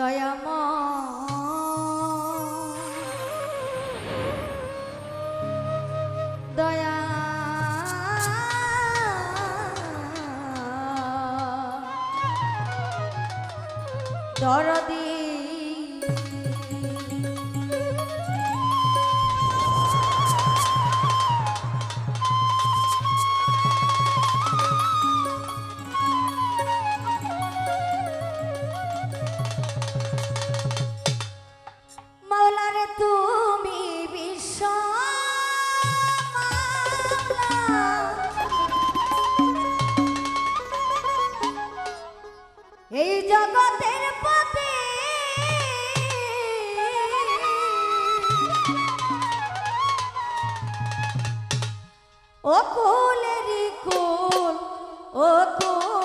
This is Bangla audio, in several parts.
দয়াময় ও কুলেরি কুল ও কুলেরি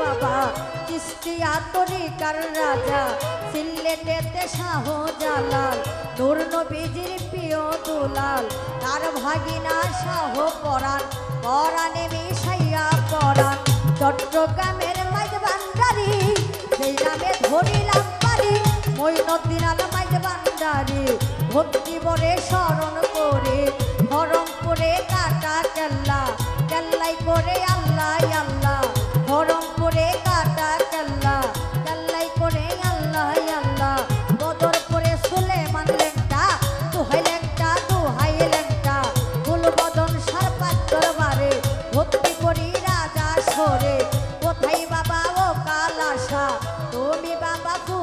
বাবা কিস্তিয়া তরিকার রাজা? সিল্লেটেতে শাহ জালাল নূর নবীজির প্রিয় দুলাল। তার ভাগিনা শাহ পরাণ, পরাণে মিশাইয়া পরাণ। চট্টগ্রামের মাঝ ভান্ডারি সেই নামে ধরিলাম পারি মৈনদ্দিন আল মাঝ ভান্ডারি ভক্তি বরে স্মরণ করে।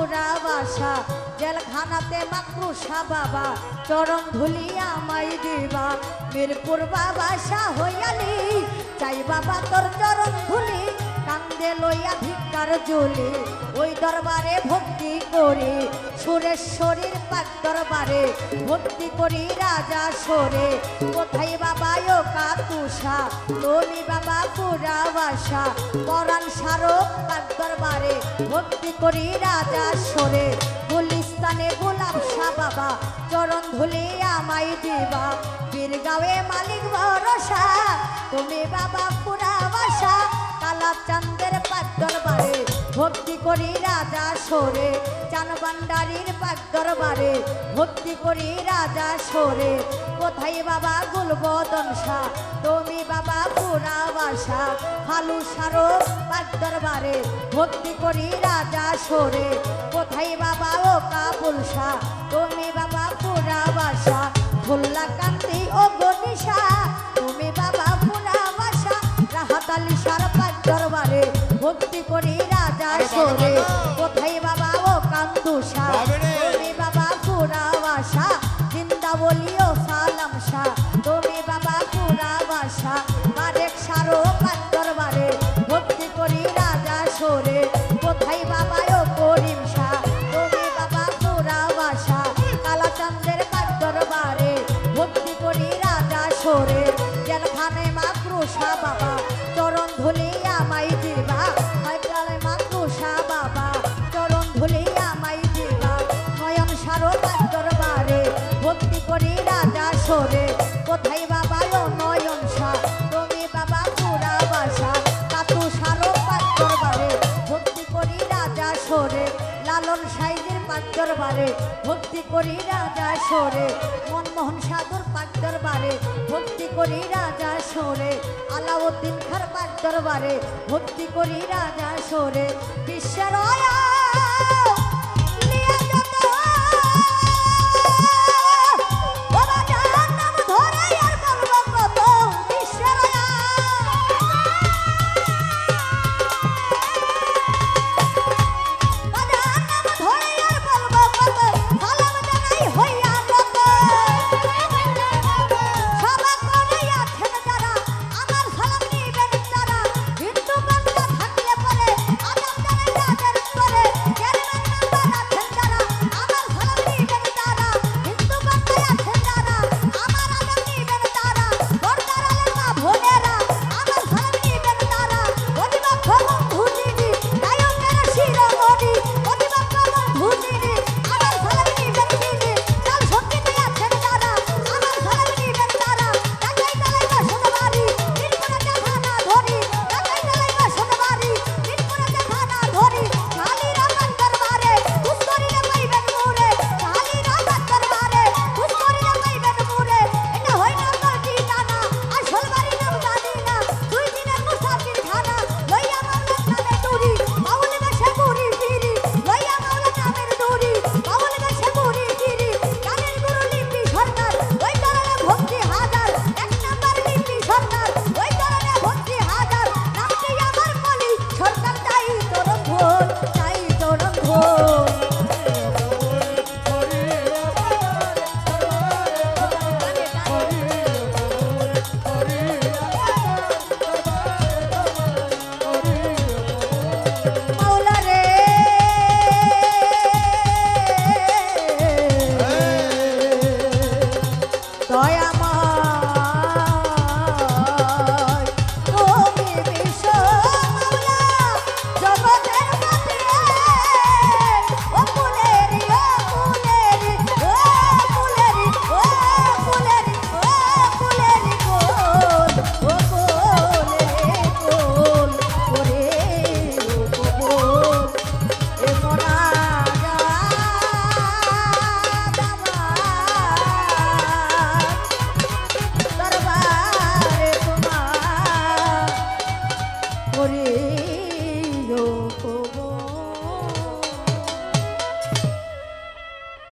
পুরা বাসা, জেলখানাতে মাকড়ুষা বাবা। চরম ধুলিয়া মাই দিবা, মিরপুর বাবা হইয়ালি, চাই বাবা তোর চরণ ধুলি। কান্দে লইয়া ভিক্ষার জলি ওই দরবারে ভক্তি করি, সুরেশ্বরীর পাক দরবারে ভক্তি করি রাজা সরে। কোথায় বাবা ও কাতুষা? তুমি বাবা পুরা বাসা। পরাণ স্মারক পাক দরবারে ভক্তি করি রাজা সরে। গুলিস্তানে গোলাপ শাহ বাবা, চরণ ধুলি আমায় দিবা। বীরগাঁওয়ে মালিক ভরসা, তুমি বাবা পুরা কালা চান্দের পাক দরবারে ভক্তি করি রাজা সরে। চান ভান্ডারির পাক দরবারে ভক্তি করি রাজা সরে। কোথায় বাবা গুলবদন তুমি বাবা পুরা বাসা। হালু সারো পাক দরবারে ভক্তি করি রাজা সরে। কোথায় বাবা ও কাবুল তুমি বাবা পুরা বাসা। ভুল্লা কান্তি ও গনিশা ভক্তি করি রাজা সরে। কোথায় বাবা ও কান্দুষা তুমি বাবা পুরা বাসা জিন্দা বলিও সালাম শাহ তুমি বাবা পুরা বাসা বারেক সারো দরবারে ভক্তি করি রাজা সরে। কোথায় বাবা ও করিম শাহ তুমি বাবা পুরা বাসা কালাচন্দ্রের দরবারে ভক্তি করি রাজা সরে। জেলখানে মাকরুষা বাবা চরণ ধুলি সরে কোথায় বাবা ও নয়ন শাহ তুমি বাবা পুরা বাসা। কাতু সারো পাক দরবারে। ভক্তি করি রাজা সরে। লালন সাইজের পাক দরবারে। ভক্তি করি রাজা সরে। মনমোহন সাধুর পাক দরবারে। ভক্তি করি রাজা সরে। আলাউদ্দিন খার পাক দরবারে। ভক্তি করি রাজা সরে। বিশ্বের